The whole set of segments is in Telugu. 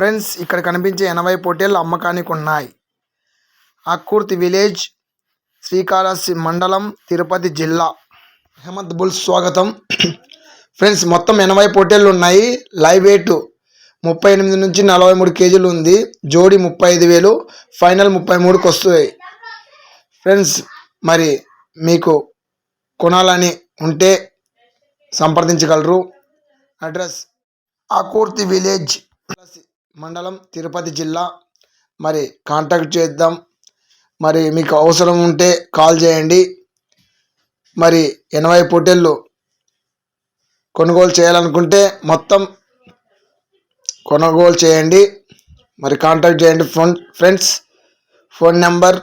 ఫ్రెండ్స్ ఇక్కడ కనిపించే ఎనభై పోటీలు అమ్మకానికి ఉన్నాయి అక్కుర్తి విలేజ్ శ్రీకాళహస్తి మండలం తిరుపతి జిల్లా. అహ్మద్ బుల్స్ స్వాగతం. ఫ్రెండ్స్ మొత్తం ఎనభై పొట్టేళ్ళు ఉన్నాయి. లైవ్ వెయిట్ ముప్పై ఎనిమిది నుంచి నలభై మూడు కేజీలు ఉంది. జోడి ముప్పై ఐదు వేలు ఫైనల్ ముప్పై మూడుకి వస్తాయి ఫ్రెండ్స్ మరి మీకు కొనాలని ఉంటే సంప్రదించగలరు. Address Akurthi village. మండలం తిరుపతి జిల్లా. మరి కాంటాక్ట్ చేద్దాం. మరి మీకు అవసరం ఉంటే కాల్ చేయండి. మరి ఎనభై పొట్టేళ్ళు కొనుగోలు చేయాలనుకుంటే మొత్తం కొనుగోలు చేయండి. మరి కాంటాక్ట్ చేయండి ఫోన్ ఫ్రెండ్స్. ఫోన్ నెంబర్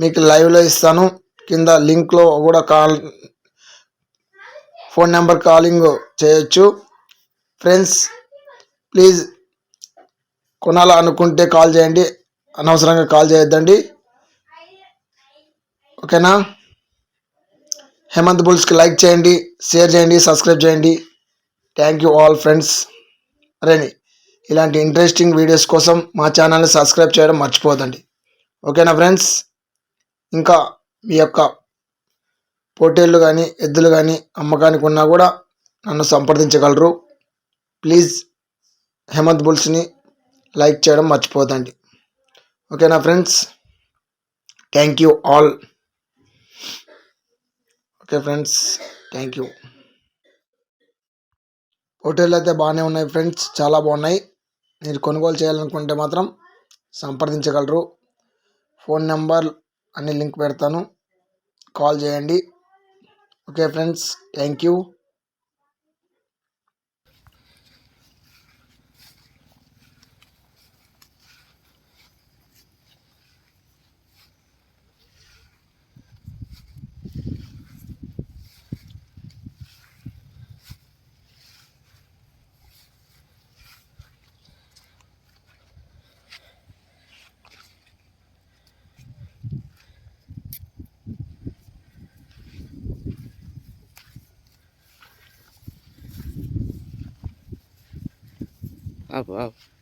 మీకు లైవ్లో ఇస్తాను. కింద లింక్లో కూడా కాల్ ఫోన్ నెంబర్ కాలింగ్ చేయొచ్చు. ఫ్రెండ్స్ ప్లీజ్ కొనాలనుకుంటే కాల్ చేయండి. అనవసరంగా కాల్ చేయొద్దండి. ఓకేనా? హేమంత్ బుల్స్కి లైక్ చేయండి షేర్ చేయండి సబ్స్క్రైబ్ చేయండి. థ్యాంక్ యూ ఆల్ ఫ్రెండ్స్ అరేని ఇలాంటి ఇంట్రెస్టింగ్ వీడియోస్ కోసం మా ఛానల్ని సబ్స్క్రైబ్ చేయడం మర్చిపోదండి ఓకేనా ఫ్రెండ్స్ ఇంకా మీ యొక్క పోటీళ్ళు కానీ ఎద్దులు కానీ అమ్మకానికి ఉన్నా కూడా నన్ను సంప్రదించగలరు. ప్లీజ్ హేమంత్ బుల్స్ని లైక్ చేయడం మర్చిపోదండి ఓకేనా friends thank you all. Okay friends thank you. Hotel అయితే బాగానే ఉన్నాయి ఫ్రెండ్స్ చాలా బాగున్నాయి. మీరు కొనుగోలు చేయాలనుకుంటే మాత్రం సంప్రదించగలరు. ఫోన్ నెంబర్ అన్ని లింక్ పెడతాను. కాల్ చేయండి. Okay friends thank you. આવો આવો.